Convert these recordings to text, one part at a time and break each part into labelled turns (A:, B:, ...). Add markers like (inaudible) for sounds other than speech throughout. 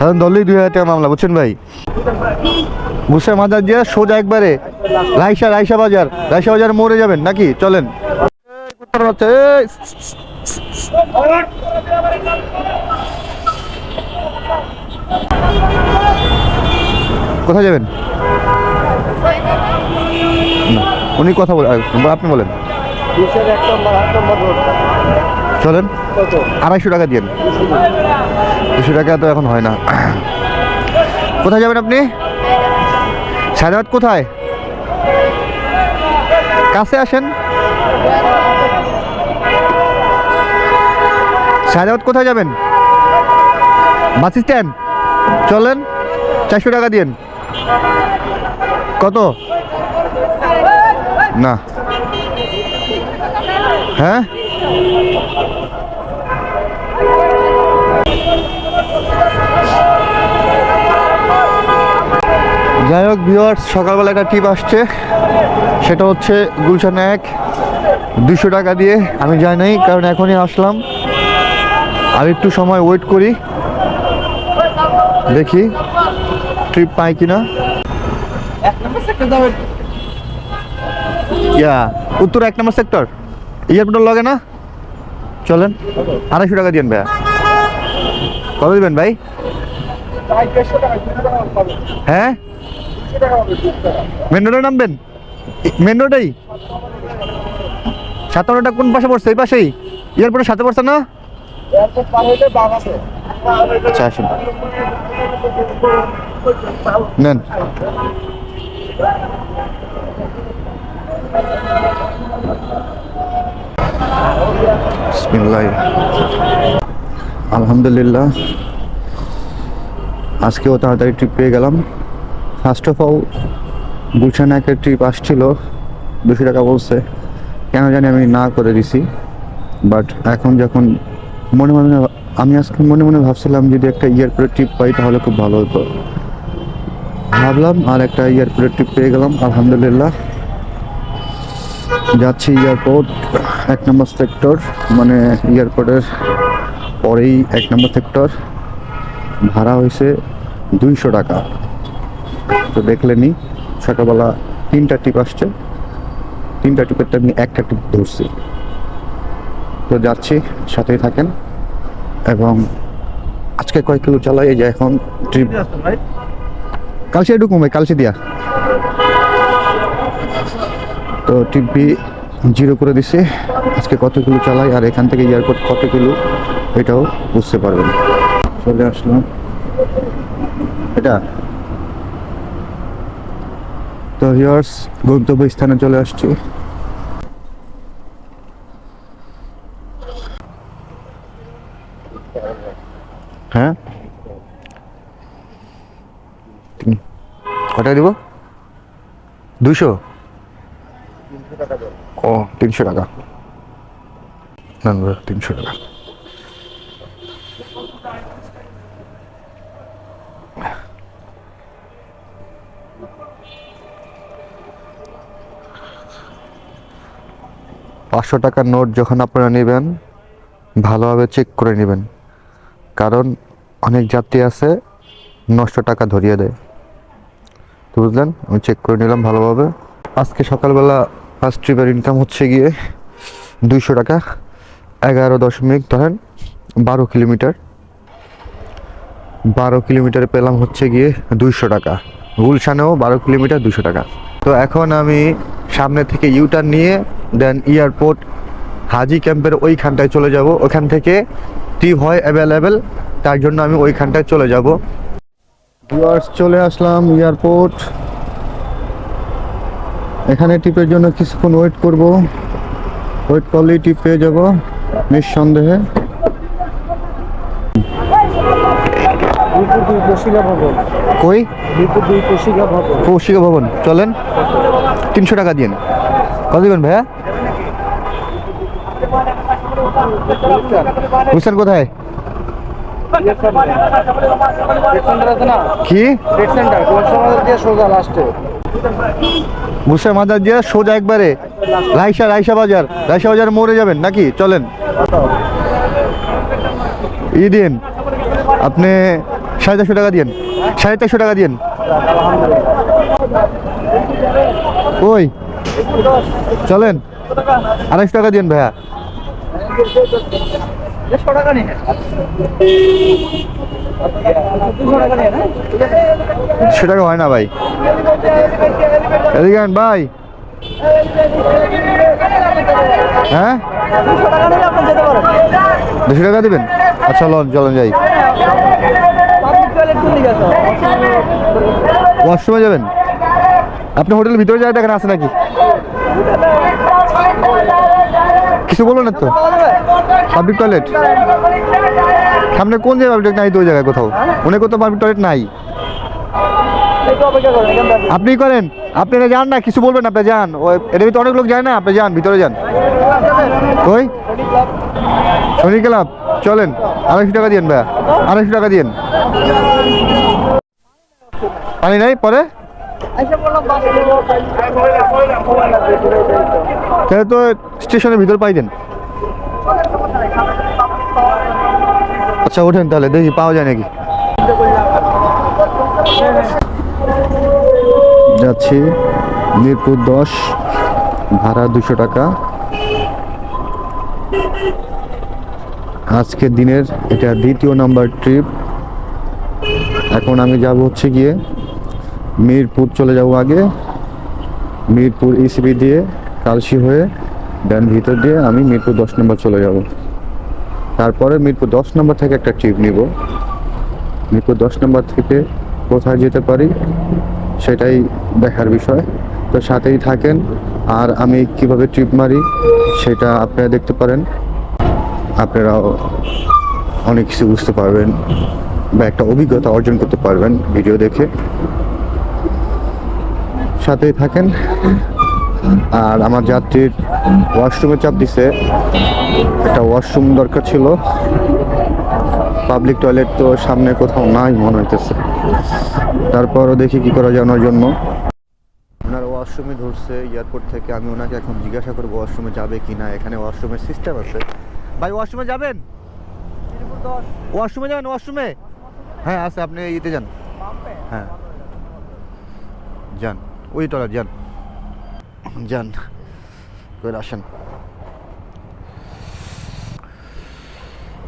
A: এখন ধরলেই দুই হাজার টাকা মামলা, বুঝছেন ভাই? গুসা মাজার দিয়ে সোজা একবারে রাইসা রাইসা বাজার রাইসা বাজার মরে যাবেন নাকি? চলেন। কোথায় যাবেন? উনি কথা বলে আপনি বলেন। চলেন। আড়াইশো টাকা দিয়েন। দুশো টাকা তো এখন হয় না। কোথায় যাবেন আপনি? সাজাবাদ কোথায়? কাছে আসেন। সাজাবাদ কোথায় যাবেন? Bus stand. চলেন, চারশো টাকা দিয়েন। কত? না। হ্যাঁ? যাই হোক ভিওয়ার্স সকালবেলা একটা টিপ আসছে। সেটা হচ্ছে গুলশান এক দুশো টাকা দিয়ে, আমি যাই নাই, কারণ এখনই আসলাম। আর একটু সময় ওয়েট করি। দেখি ট্রিপ পাই কিনা। ইয়া উত্তর এক নম্বর সেক্টর এয়ারপোর্টের লগে না? চলেন, আড়াইশো টাকা দিন ভাইয়া। কত দিবেন ভাই? হ্যাঁ? মেন নামবেন। মেন সাতান্নটা কোন পাশে পড়ছে? এই পাশেই? এয়ারপোর্টের সাথে পড়ছে না? আচ্ছা আসুন। নেন। আলহামদুলিল্লাহ। আজকেও তাড়াতাড়ি ট্রিপ পেয়ে গেলাম। ফার্স্ট অফ অল গুলশান একটা ট্রিপ আসছিল, দুশো টাকা বলছে। কেন জানি আমি না করে দিছি বাট এখন যখন মনে মনে আমি আজকে মনে মনে ভাবছিলাম যদি একটা এয়ারপোর্টের ট্রিপ পাই তাহলে খুব ভালো হতো। ভাবলাম আর একটা এয়ারপোর্টের ট্রিপ পেয়ে গেলাম, আলহামদুলিল্লাহ। যাচ্ছি এয়ারপোর্ট এক নম্বর সেক্টর মানে এয়ারপোর্টের পরেই এক নম্বর সেক্টর ভাড়া হয়েছে দুইশো টাকা। তো দেখলেনি সকালবেলা তিনটা টিপ আসছে। তিনটা টিপের আমি একটা টিপ ধরছি। তো যাচ্ছি, সাথেই থাকেন। এবং আজকে কয়েক কিলো চালাই, এই যে এখন ট্রিপ কালসে একটু কমে, কালসে দিয়া। তো টিপি জিরো করে দিছে। আজকে কত কিলো চালাই, আর এখান থেকে এয়ারপোর্ট কত কিলো, এটাও বুঝতে পারবেন। চলে আসলাম। এটা তো হিয়ার্স গন্তব্য স্থানে চলে আসছি। হ্যাঁ? কটা দিব? দুশো? ও, তিনশো টাকা। তিনশো টাকা। পাঁচশো টাকার নোট যখন আপনারা নেবেন, ভালোভাবে চেক করে নেবেন। কারণ অনেক যাত্রী আছে, নশো টাকা ধরিয়ে দেয়। তো বুঝলেন? আমি চেক করে নিলাম ভালোভাবে। আজকে সকালবেলা ফার্স্ট ট্রিপের ইনকাম হচ্ছে গিয়ে দুইশো টাকা, এগারো দশমিক ধরেন বারো কিলোমিটার। বারো কিলোমিটার পেলাম হচ্ছে গিয়ে দুইশো টাকা। গুলশানেও বারো কিলোমিটার দুশো টাকা। তো এখন আমি সামনে থেকে ইউটার্ন নিয়ে দেন এয়ারপোর্ট হাজি ক্যাম্পের ওইখানটায় চলে যাব। ওখান থেকে টিপ হয় অ্যাভেলেবেল তার জন্য আমি ওইখানটায় চলে যাব। ভিউয়ার্স চলে আসলাম এয়ারপোর্ট এখানে টিপের জন্য কিছুক্ষণ ওয়েট করব। ওয়েট করলেই টিপ পেয়ে যাব, নিঃসন্দেহে।
B: কৌশিকা ভবন।
A: কই?
B: বিপুল দুই কৌশিকা ভবন।
A: কৌশিকা ভবন। চলেন। তিনশো টাকা দিন কত দেবেন ভাইয়া? বুঝছেন কোথায়? কি?
B: সমাজ দিয়ে সোজা
A: দিয়ে একবারে। রাইসা রাইসা বাজার। রাইসা বাজার যাবেন নাকি? চলেন। ই দিন। আপনি সাড়ে চারশো টাকা দিন সাড়ে চারশো টাকা দিন ওই, চলেন। আড়াইশো টাকা দিন ভাইয়া।
B: দেড়শো দুশো টাকা নিয়ে না
A: সে টাকা হয় না ভাই। এদিকে ভাই। হ্যাঁ?
B: দুশো টাকা
A: দিবেন? আচ্ছা লন, চলেন যাই
B: পাবলিক টয়লেট কোন দিকে আছে
A: ওয়াশরুমে যাবেন? আপনি হোটেলের ভিতরে যাওয়ার দেখেন আছে নাকি? কিছু বলুন না তো? পাবলিক টয়লেট সামনে কোন জায়গায় পাবলিক নাই তো জায়গায় কোথাও? অনেক কোথাও পাবলিক টয়লেট নাই। আপনি করেন আপনারা যান না, কিছু বলবেন আপনি যান। ওই এর ভিতরে অনেক লোক যায় না, আপনি যান, ভিতরে যান। ওই শনি ক্লাব, চলেন। আড়াইশো টাকা দিন ভাইয়া, আড়াইশো টাকা দিন পানি নাই, পরে? তাহলে তো স্টেশনের ভিতর পাই দেন। আচ্ছা ওঠেন তাহলে, দেখি, পাওয়া যায় নাকি? যাচ্ছি, মিরপুর দশ, ভাড়া দুশো টাকা। আজকের দিনের, এটা দ্বিতীয় নাম্বার ট্রিপ এখন আমি যাব হচ্ছে গিয়ে মিরপুর চলে যাব আগে। মিরপুর ইসিবি দিয়ে কালসি হয়ে দেন ভিতর দিয়ে আমি মিরপুর দশ নম্বর চলে যাব। তারপরে মিরপুর দশ নম্বর থেকে একটা ট্রিপ নিব। মিরপুর দশ নম্বর থেকে কোথায় যেতে পারি, সেটাই দেখার বিষয়। তো সাথেই থাকেন, আর আমি কীভাবে ট্রিপ মারি, সেটা আপনারা দেখতে পারেন। আপনারাও অনেক কিছু বুঝতে পারবেন বা একটা অভিজ্ঞতা অর্জন করতে পারবেন ভিডিও দেখে। সাথেই থাকেন। আর আমার যাত্রীর ওয়াশরুমে চাপ দিছে। একটা ওয়াশরুম দরকার ছিল। পাবলিক টয়লেট তো সামনে কোথাও নাই মনে হইতেছে। তারপরও দেখি কি করা ওনার জন্য। ওনার ওয়াশরুমে ধরছে, এয়ারপোর্ট থেকে আমি ওনাকে এখন জিজ্ঞাসা করব ওয়াশরুমে যাবে কি না। এখানে ওয়াশরুমের সিস্টেম আছে। ভাই, ওয়াশরুমে যাবেন? ওয়াশরুমে যাবেন? ওয়াশরুমে? হ্যাঁ আছে। আপনি ইতে যান। হ্যাঁ। যান। ওই টয়লেট যান যান করে আসেন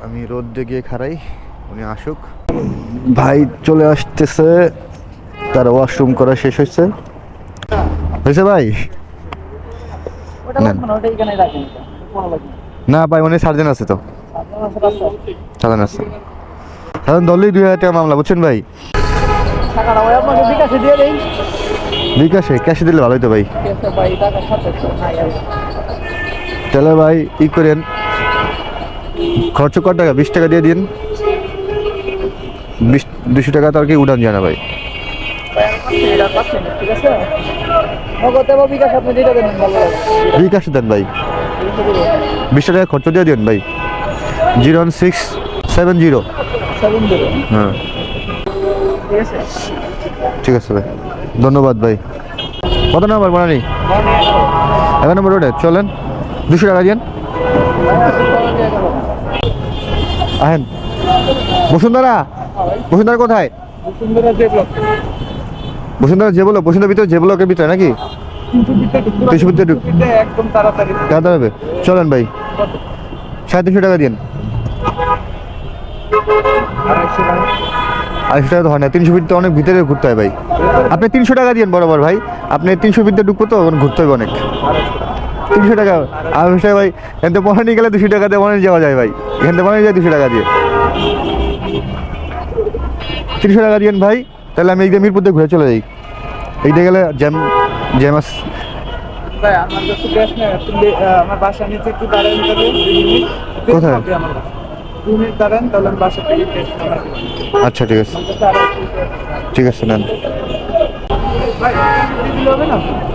A: আমি রোদ দিয়ে গিয়ে খারাই উনি আসুক। ভাই চলে আসতেছে তার ওয়াশরুম করা শেষ হয়েছে। হয়েছে ভাই?
B: না
A: ভাই মানে সার্জেন আছে তো। সার্জেন আছে। সার্জেন ধরলেই দুই হাজার টাকা মামলা বুঝছেন ভাই?
B: টাকাটা ওই আপনাকে বিকাশে দিয়ে দেই।
A: বিকাশে ক্যাশে দিলে ভালোই তো ভাই। তাহলে ভাই ই করেন খরচ কত টাকা? বিশ টাকা দিয়ে দিন। বিশ দুশো টাকা তো আর কি উঠান যায় না ভাই?
B: ভালো
A: বিকাশে দেন ভাই। বিশ টাকা খরচ দিয়ে দিন ভাই। Zero one six seven zero. হ্যাঁ।
B: ঠিক আছে?
A: ঠিক আছে ভাই। ধন্যবাদ ভাই। কত নাম্বার মনে নেই এগারো নম্বর রোডে চলেন। দুশো টাকা দিন আহেন। বসুন্ধরা? বসুন্ধরা কোথায়?
B: বসুন্ধরা যে
A: বলো বসুন্ধরা ভিতরে যে ব্লকের ভিতরে নাকি? দাদা হবে। চলেন ভাই। সাড়ে তিনশো টাকা দিন
B: আড়াইশো টাকা
A: তো হয় না তিনশো ফিট তো অনেক ভিতরে ঘুরতে হয় ভাই। আপনি তিনশো টাকা দিন বরাবর ভাই আপনি তিনশো ফিটতে ঢুকবো তো ঘুরতে হবে অনেক। তিনশো টাকা আড়াইশো টাকা ভাই এখান থেকে মনে গেলে দুশো টাকা দিয়ে মনে যাওয়া যায় ভাই। এখান থেকে মনে যায় দুশো টাকা দিয়ে। তিনশো টাকা দিন ভাই তাহলে আমি এইদিকে মিরপুর দিয়ে ঘুরে চলে যাই। এইটা গেলে জ্যাম জ্যাম আস কোথায়?
B: মিনিট দাঁড়ান তাহলে আমি বাসা থেকে।
A: আচ্ছা ঠিক আছে। ঠিক আছে নেন।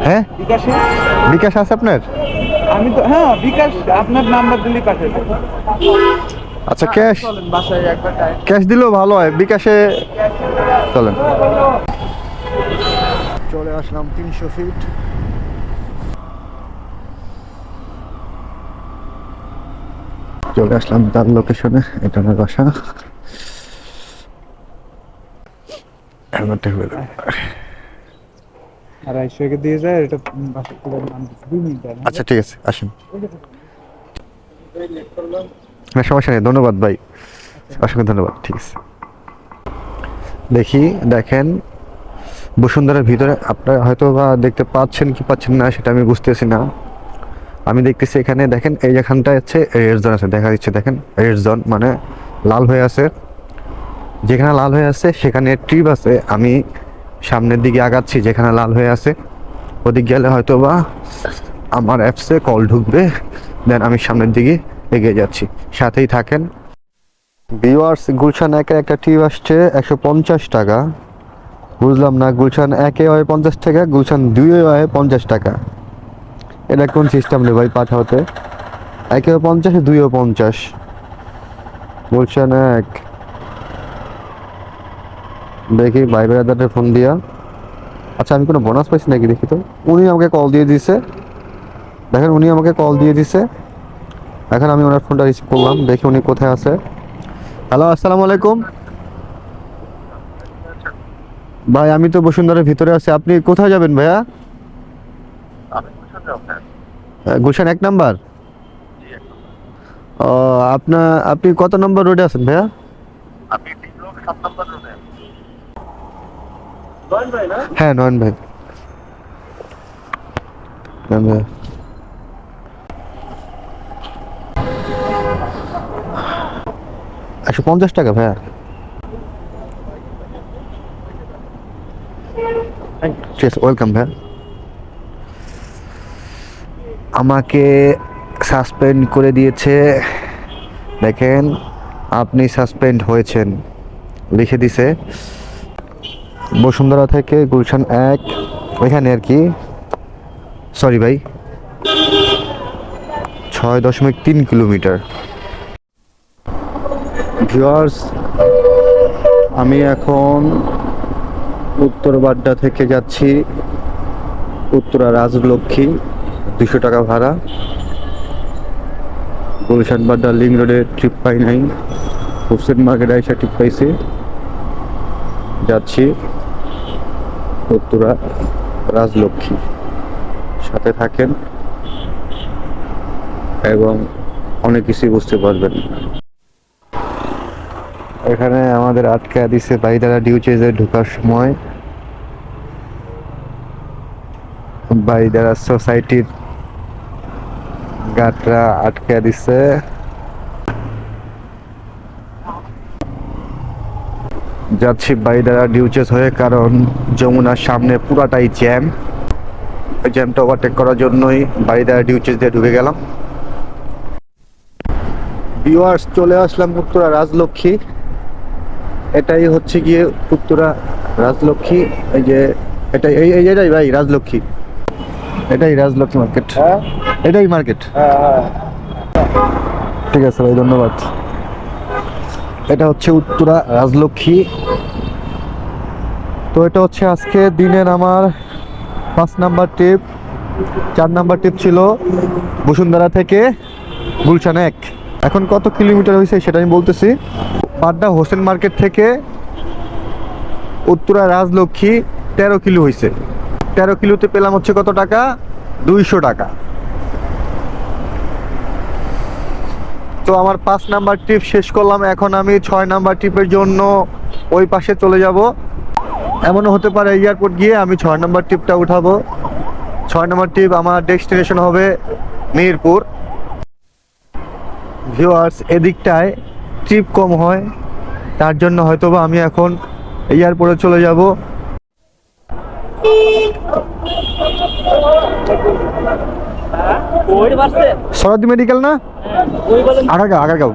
A: হ্যাঁ?
B: বিকাশে?
A: বিকাশ আছে আপনার?
B: আমি তো হ্যাঁ বিকাশ আপনার নাম্বার দিলে পাঠিয়ে দেবো।
A: আচ্ছা ক্যাশ? ক্যাশ দিলেও ভালো হয় বিকাশে চলেন। চলে আসলাম তিনশো ফিট চলে আসলাম তার লোকেশনে এটা আমার বাসা।
C: দিয়ে যায় এটা।
A: আচ্ছা ঠিক আছে আসুন। না সমস্যা নেই ধন্যবাদ ভাই। অসংখ্য ধন্যবাদ ঠিক আছে। দেখি দেখেন বসুন্ধরার ভিতরে আপনারা হয়তো বা দেখতে পাচ্ছেন কি পাচ্ছেন না সেটা আমি বুঝতেছি না। আমি দেখতেছি এখানে, দেখেন, এই যেখানটা হচ্ছে রেড জোন আছে, দেখা দিচ্ছে দেখেন রেড জোন মানে লাল হয়ে আছে। যেখানে লাল হয়ে আছে, সেখানে ট্রিপ আছে, আমি সামনের দিকে আগাচ্ছি, যেখানে লাল হয়ে আছে। ওদিক গেলে হয়তো বা আমার অ্যাপসে কল ঢুকবে দেন আমি সামনের দিকে এগিয়ে যাচ্ছি। সাথেই থাকেন। ভিউয়ার্স গুলশান একে একটা টিপ আসছে একশো পঞ্চাশ টাকা। বুঝলাম না, গুলশান একে হয় পঞ্চাশ টাকা, গুলশান দুইয়ে হয় পঞ্চাশ টাকা। এটা কোন সিস্টেম রে ভাই পাঠাতে? একে পঞ্চাশ, দুইও পঞ্চাশ। গুলশান এক। দেখি, ভাই ব্রাদারের ফোন দিয়া। আচ্ছা আমি কোনো বোনাস পাইছি নাকি দেখি তো? উনি আমাকে কল দিয়ে দিছে। দেখেন, উনি আমাকে কল দিয়ে দিছে। এখন আমি ওনার ফোনটা রিসিভ করলাম। দেখি উনি কোথায় আছে। হ্যালো আসসালামু আলাইকুম। ভাই, আমি তো বসুন্ধরার ভিতরে আছি। আপনি কোথায় যাবেন ভাইয়া? গুলশান এক নাম্বার? ও আপনার আপনি কত নম্বর রোডে আছেন ভাইয়া? হ্যাঁ নয়ন ভাই। নয়ন ভাই। একশো পঞ্চাশ টাকা ভাইয়া। ঠিক আছে ওয়েলকাম ভাইয়া। আমাকে সাসপেন্ড করে দিয়েছে। দেখেন, আপনি সাসপেন্ড হয়েছেন। লিখে দিছে। বসুন্ধরা থেকে গুলশান এক। ওইখানে আর কি? সরি ভাই। ছয় দশমিক তিন কিলোমিটার। ভিউয়ার্স আমি এখন উত্তর বাড্ডা থেকে যাচ্ছি। উত্তরা রাজলক্ষ্মী। দুশো টাকা ভাড়া। গুলশান বাড্ডা লিং রোডে ট্রিপ পাই নাই। হোসেন মার্কেট আইসা ট্রিপ পাইছি। যাচ্ছি উত্তরা রাজলক্ষ্মী। সাথে থাকেন এবং অনেক কিছুই বুঝতে পারবেন। এখানে আমাদের আটকে দিছে বাইদারা ডিউচেজে ঢোকার সময়। বাইদারা সোসাইটির গাটরা আটকে দিছে। যাচ্ছি বাইদারা ডিউচেস হয়ে, কারণ যমুনার সামনে পুরাটাই জ্যাম। জ্যামটা ওভারটেক করার জন্যই বাইদারা ডিউচেস দিয়ে ঢুকে গেলাম। ভিউয়ার্স চলে আসলাম উত্তরা রাজলক্ষ্মী। এটাই হচ্ছে গিয়ে উত্তরা রাজলক্ষ্মী। এই যে, এটাই, এই এটাই ভাই, রাজলক্ষ্মী। এটাই রাজলক্ষ্মী মার্কেট এটাই মার্কেট ঠিক আছে ভাই, ধন্যবাদ। এটা হচ্ছে উত্তরা রাজলক্ষ্মী। তো এটা হচ্ছে আজকে দিনের আমার পাঁচ নাম্বার ট্রিপ চার নাম্বার ট্রিপ ছিল বসুন্ধরা থেকে গুলশান এক। এখন কত কিলোমিটার হয়েছে সেটা আমি বলতেছি। পাড্ডা হোসেন মার্কেট থেকে উত্তরা রাজলক্ষ্মী তেরো কিলো হয়েছে। তেরো কিলোতে পেলাম হচ্ছে কত টাকা? দুইশো টাকা। তো আমার পাঁচ নাম্বার ট্রিপ শেষ করলাম। এখন আমি ছয় নাম্বার ট্রিপের জন্য ওই পাশে চলে যাব। এমনও হতে পারে এয়ারপোর্ট গিয়ে আমি ছয় নাম্বার ট্রিপটা উঠাবো। ছয় নাম্বার ট্রিপ আমার ডেস্টিনেশন হবে মিরপুর। ভিউয়ার্স এদিকটায় ট্রিপ কম হয়। তার জন্য হয়তোবা আমি এখন এয়ারপোর্টে চলে যাব।
B: বুঝতে
A: মেডিকেল না? আগারগাঁও আগারগাঁও।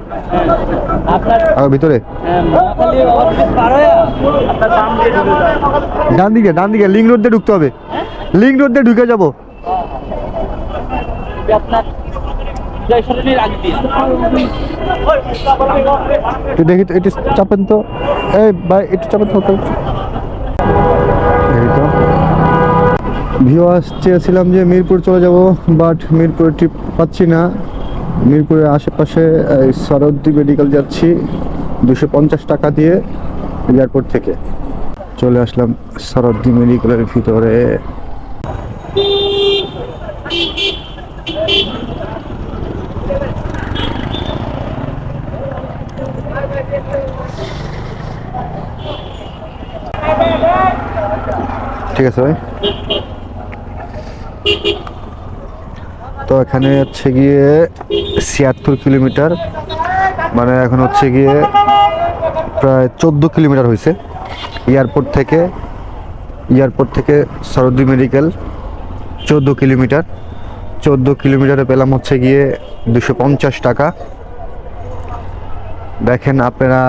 A: ভিতরে।
B: হ্যাঁ।
A: ডান দিকে ডান দিকে লিঙ্ক রোড দিয়ে ঢুকতে হবে। লিঙ্ক রোড দিয়ে ঢুকে যাব। দেখি তো একটু চাপেন তো। এই ভাই একটু চাপেন। তো। ভিউ চেয়েছিলাম যে মিরপুর চলে যাব বাট মিরপুরে ট্রিপ পাচ্ছি না। মিরপুরের আশেপাশে, এই সরদ্দি মেডিকেল যাচ্ছি, দুশো পঞ্চাশ টাকা দিয়ে এয়ারপোর্ট থেকে। চলে আসলাম সরদ্দি মেডিকেলের ভিতরে। ঠিক আছে ভাই? তো এখানে হচ্ছে গিয়ে ছিয়াত্তর কিলোমিটার মানে এখন হচ্ছে গিয়ে প্রায় চোদ্দ কিলোমিটার হয়েছে এয়ারপোর্ট থেকে এয়ারপোর্ট থেকে সরদ্দি মেডিকেল, চোদ্দ কিলোমিটার। চোদ্দ কিলোমিটারে পেলাম হচ্ছে গিয়ে দুশো পঞ্চাশ টাকা। দেখেন আপনারা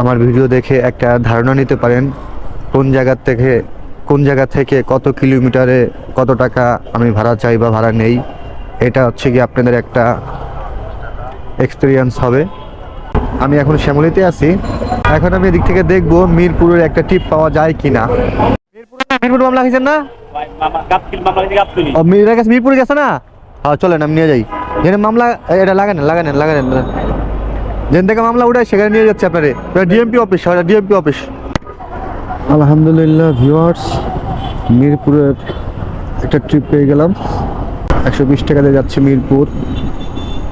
A: আমার ভিডিও দেখে একটা ধারণা নিতে পারেন, কোন জায়গার থেকে কোন জায়গা থেকে কত কিলোমিটারে কত টাকা আমি ভাড়া চাই বা ভাড়া নেই, এটা হচ্ছে কি আপনাদের একটা এক্সপিরিয়েন্স হবে। আমি এখন শ্যামলিতে আছি। এখন আমি এদিক থেকে দেখব মিরপুরের একটা টিপ পাওয়া যায় মিরপুর হয়েছেন না?
D: গাপকিল মামলা গাপতুলি
A: ও মিরা গেছে মিরপুরে গেছে না? হ্যাঁ চলেন, আমি নিয়ে যাই। যেখানে মামলা এটা লাগান লাগান লাগান যেন থেকে মামলা উঠায়, সেখানে নিয়ে যাচ্ছে আপনারে। ডিএমপি অফিস ডিএমপি অফিস আলহামদুলিল্লাহ ভিউয়ার্স মিরপুরের একটা ট্রিপ পেয়ে গেলাম। একশো বিশ টাকা দিয়ে যাচ্ছে মিরপুর।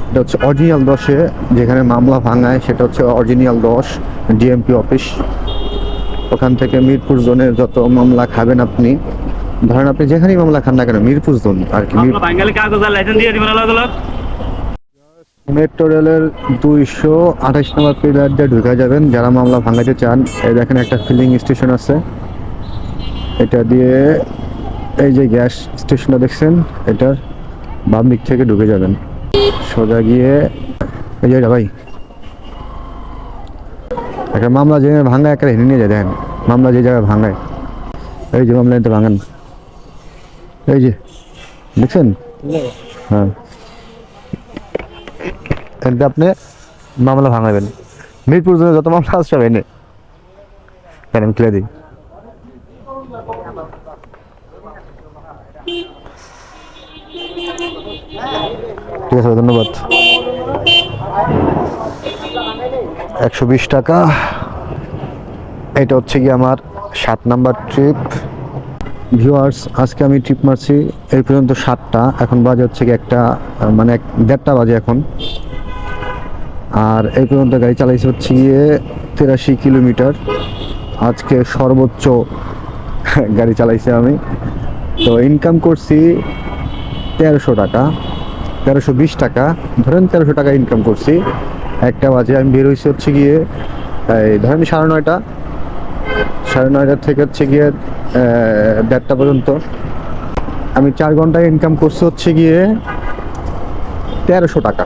A: এটা হচ্ছে অরিজিনাল দশে যেখানে মামলা ভাঙায় সেটা হচ্ছে অরিজিনাল দশ ডিএমপি অফিস। ওখান থেকে মিরপুর জোনের যত মামলা খাবেন আপনি ধরেন আপনি যেখানেই মামলা খান না কেন মিরপুর জোন আর কি মেট্রো রেলের দুইশো আঠাশ নম্বর পিলার দিয়ে ঢুকে যাবেন। যারা মামলা ভাঙাতে চান এই দেখেন একটা ফিলিং স্টেশন আছে। এটা দিয়ে এই যে গ্যাস স্টেশনটা দেখছেন এটার বাম দিক থেকে ঢুকে যাবেন। সোজা গিয়ে এই যে ভাই। একটা মামলা যে ভাঙায় একটা হিনে নিয়ে যায় দেখেন। মামলা যে জায়গায় ভাঙায়। এই যে মামলা এটা ভাঙান। এই যে দেখছেন? হ্যাঁ। এতে আপনি মামলা ভাঙাবেন। মিরপুর জন্য যত মামলা আছে সব এনে কেন খুলে দিই ঠিক আছে, ধন্যবাদ। একশো বিশ টাকা। এটা হচ্ছে কি আমার সাত নাম্বার ট্রিপ ভিউয়ার্স আজকে আমি ট্রিপ মারছি এই পর্যন্ত সাতটা। এখন বাজে হচ্ছে কি একটা মানে দেড়টা বাজে এখন। আর এই পর্যন্ত গাড়ি চালাইছে হচ্ছে গিয়ে তিরাশি কিলোমিটার। আজকে সর্বোচ্চ (laughs) গাড়ি চালাইছি আমি। তো ইনকাম করছি তেরোশো টাকা, তেরোশো বিশ টাকা। ধরেন তেরোশো টাকা ইনকাম করছি। একটা বাজে আমি বের হয়েছি হচ্ছে গিয়ে, এই ধরেন সাড়ে নয়টা। সাড়ে নয়টার থেকে হচ্ছে গিয়ে দেড়টা পর্যন্ত। আমি চার ঘন্টায় ইনকাম করছি হচ্ছে গিয়ে তেরোশো টাকা।